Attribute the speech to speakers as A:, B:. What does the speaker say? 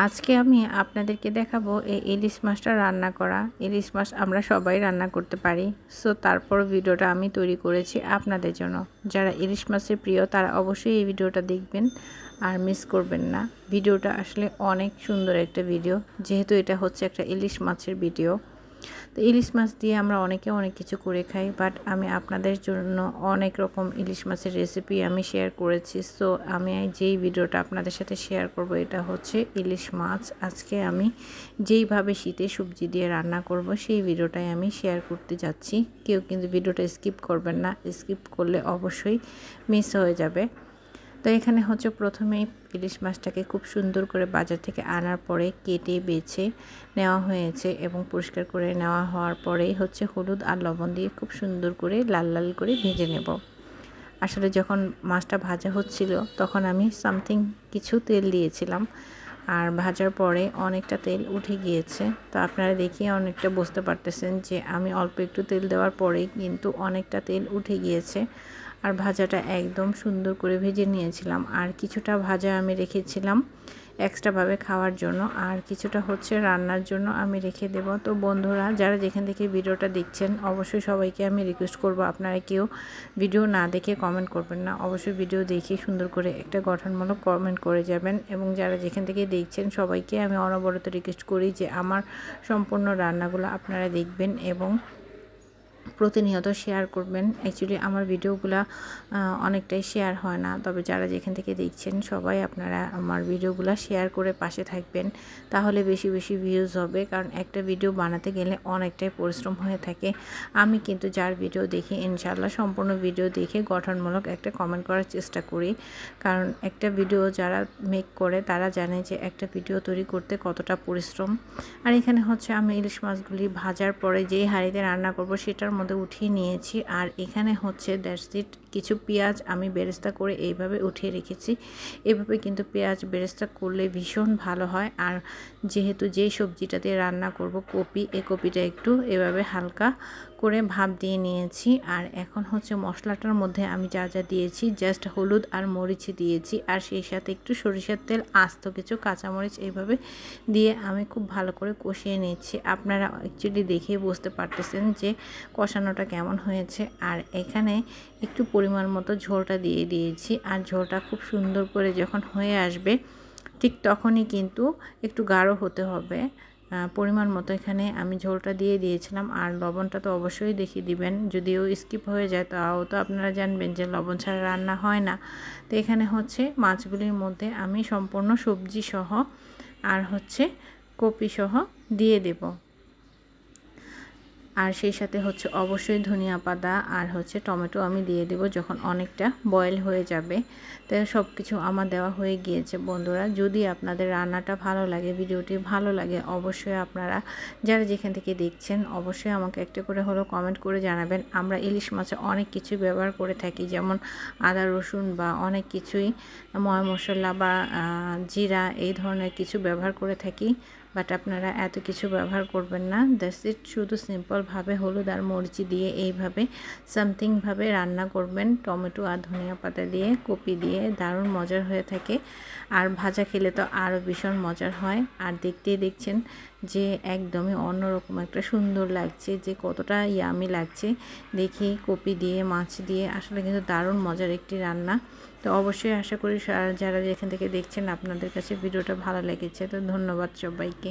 A: আজকে আমি আপনাদেরকে দেখাবো এই ইলিশ মাছটা রান্না করা। ইলিশ মাছ আমরা সবাই রান্না করতে পারি। সো তারপর ভিডিওটা আমি তৈরি করেছি আপনাদের জন্য। যারা ইলিশ মাছের প্রিয়, তারা অবশ্যই এই ভিডিওটা দেখবেন আর মিস করবেন না। ভিডিওটা আসলে অনেক সুন্দর একটা ভিডিও যেহেতু এটা হচ্ছে একটা ইলিশ মাছের ভিডিও তো ইলিশ মাছ দিয়ে আমরা অনেকে অনেক কিছু করে খাই বাট আমি আপনাদের জন্য অনেক রকম ইলিশ মাছের রেসিপি আমি শেয়ার করেছি। সো আমি যেই ভিডিওটা আপনাদের সাথে শেয়ার করব, এটা হচ্ছে ইলিশ মাছ। আজকে আমি যেইভাবে শীতে সবজি দিয়ে রান্না করব, সেই ভিডিওটাই আমি শেয়ার করতে যাচ্ছি। কেউ কিন্তু ভিডিওটা স্কিপ করবেন না। স্কিপ করলে অবশ্যই মিস হয়ে যাবে। তো এখানে হচ্ছে প্রথমেই ইলিশ মাছটাকে খুব সুন্দর করে বাজার থেকে আনার পরে কেটে, বেছে নেওয়া হয়েছে এবং পরিষ্কার করে নেওয়া হওয়ার পরেই হচ্ছে হলুদ আর লবণ দিয়ে খুব সুন্দর করে লাল লাল করে ভেজে নেব। আসলে যখন মাছটা ভাজা হচ্ছিল তখন আমি সামথিং কিছু তেল দিয়েছিলাম আর ভাজার পরে অনেকটা তেল উঠে গিয়েছে। তো আপনারা দেখিয়ে অনেকটা বুঝতে পারতেছেন যে আমি অল্প একটু তেল দেওয়ার পরেই কিন্তু অনেকটা তেল উঠে গিয়েছে। আর ভাজাটা একদম সুন্দর করে ভেজে নিয়েছিলাম। আর কিছুটা ভাজা আমি রেখেছিলাম এক্সট্রাভাবে খাওয়ার জন্য। আর কিছুটা হচ্ছে রান্নার জন্য আমি রেখে দেব। তো বন্ধুরা, যারা যেখান থেকে ভিডিওটা দেখছেন, অবশ্যই সবাইকে আমি রিকোয়েস্ট করব। আপনারা কেউ ভিডিও না দেখে কমেন্ট করবেন না। অবশ্যই ভিডিও দেখে সুন্দর করে একটা গঠনমূলক কমেন্ট করে যাবেন। এবং যারা যেখান থেকে দেখছেন, সবাইকে আমি অনবরত রিকোয়েস্ট করি যে আমার সম্পূর্ণ রান্নাগুলো আপনারা দেখবেন এবং প্রতিনিয়ত শেয়ার করবেন। অ্যাকচুয়ালি আমার ভিডিওগুলো অনেকটাই শেয়ার হয় না। তবে যারা যেখান থেকে দেখছেন, সবাই আপনারা আমার ভিডিওগুলো শেয়ার করে পাশে থাকবেন। তাহলে বেশি বেশি ভিউজ হবে। কারণ একটা ভিডিও বানাতে গেলে অনেকটাই পরিশ্রম হয়ে থাকে। আমি কিন্তু যার ভিডিও দেখি ইনশাল্লাহ সম্পূর্ণ ভিডিও দেখে গঠনমূলক একটা কমেন্ট করার চেষ্টা করি। কারণ একটা ভিডিও যারা মেক করে, তারা জানে যে একটা ভিডিও তৈরি করতে কতটা পরিশ্রম। আর এখানে হচ্ছে আমি ইলিশ মাছগুলি ভাজার পরে যেই হাঁড়িতে রান্না করব, সেটার মধ্যে উঠিয়ে নিয়েছি। আর এখানে হচ্ছে, দ্যাটস কিছু পেঁয়াজ আমি বেরেস্তা করে এইভাবে উঠিয়ে রেখেছি। এভাবে কিন্তু পেঁয়াজ বেরেস্তা করলে ভীষণ ভালো হয়। আর যেহেতু যেই সবজিটাতে রান্না করব, কপি এই কপিটা একটু এভাবে হালকা করে ভাপ দিয়ে নিয়েছি। আর এখন হচ্ছে মশলাটার মধ্যে আমি যা যা দিয়েছি, জাস্ট হলুদ আর মরিচ দিয়েছি। আর সেই সাথে একটু সরিষার তেল, আস্ত কিছু কাঁচামরিচ এইভাবে দিয়ে আমি খুব ভালো করে কষিয়ে নিয়েছি আপনারা অ্যাকচুয়ালি দেখেই বুঝতে পারতেছেন যে কষানোটা কেমন হয়েছে আর এখানে একটু পরিমাণ মতো ঝোলটা দিয়ে দিয়েছি। আর ঝোলটা খুব সুন্দর করে যখন হয়ে আসবে, ঠিক তখনই কিন্তু একটু গাঢ় হতে হবে। পরিমাণ মতো এখানে আমি ঝোলটা দিয়ে দিয়েছিলাম আর লবণটা তো অবশ্যই দেখিয়ে দিবেন। যদিও স্কিপ হয়ে যায়, তাও তো আপনারা জানবেন যে লবণ ছাড়া রান্না হয় না। তো এখানে হচ্ছে মাছগুলির মধ্যে আমি সম্পূর্ণ সবজি সহ আর হচ্ছে কপি সহ দিয়ে দেব। আর সেই সাথে হচ্ছে অবশ্যই ধনিয়া পাতা আর হচ্ছে টমেটো আমি দিয়ে দেব যখন অনেকটা বয়েল হয়ে যাবে। তো সব কিছু আমার দেওয়া হয়ে গিয়েছে বন্ধুরা। যদি আপনাদের রান্নাটা ভালো লাগে, ভিডিওটি ভালো লাগে, অবশ্যই আপনারা যারা যেখান থেকে দেখছেন, অবশ্যই আমাকে একটা করে হলো কমেন্ট করে জানাবেন। আমরা ইলিশ মাছে অনেক কিছু ব্যবহার করে থাকি, যেমন আদা, রসুন বা অনেক কিছুই, ময় মশলা বা জিরা, এই ধরনের কিছু ব্যবহার করে থাকি। বাট আপনারা এত কিছু ব্যবহার করবেন না। দ্যাটস ইট শুধু সিম্পলভাবে হলুদ আর মরিচি দিয়ে এইভাবে সামথিংভাবে রান্না করবেন। টমেটো আর ধনিয়া পাতা দিয়ে, কপি দিয়ে, দারুণ মজার হয়ে থাকে। আর ভাজা খেলে তো আরও ভীষণ মজার হয়। আর দেখতেই দেখছেন যে একদমই অন্যরকম একটা সুন্দর লাগছে, যে কতটা ইয়ামি লাগছে। দেখি কপি দিয়ে, মাছ দিয়ে, আসলে কিন্তু দারুণ মজার একটি রান্না। তো অবশ্যই আশা করি যারা যেখান থেকে দেখছেন, আপনাদের কাছে ভিডিওটা ভালো লেগেছে। তো ধন্যবাদ সবাইকে।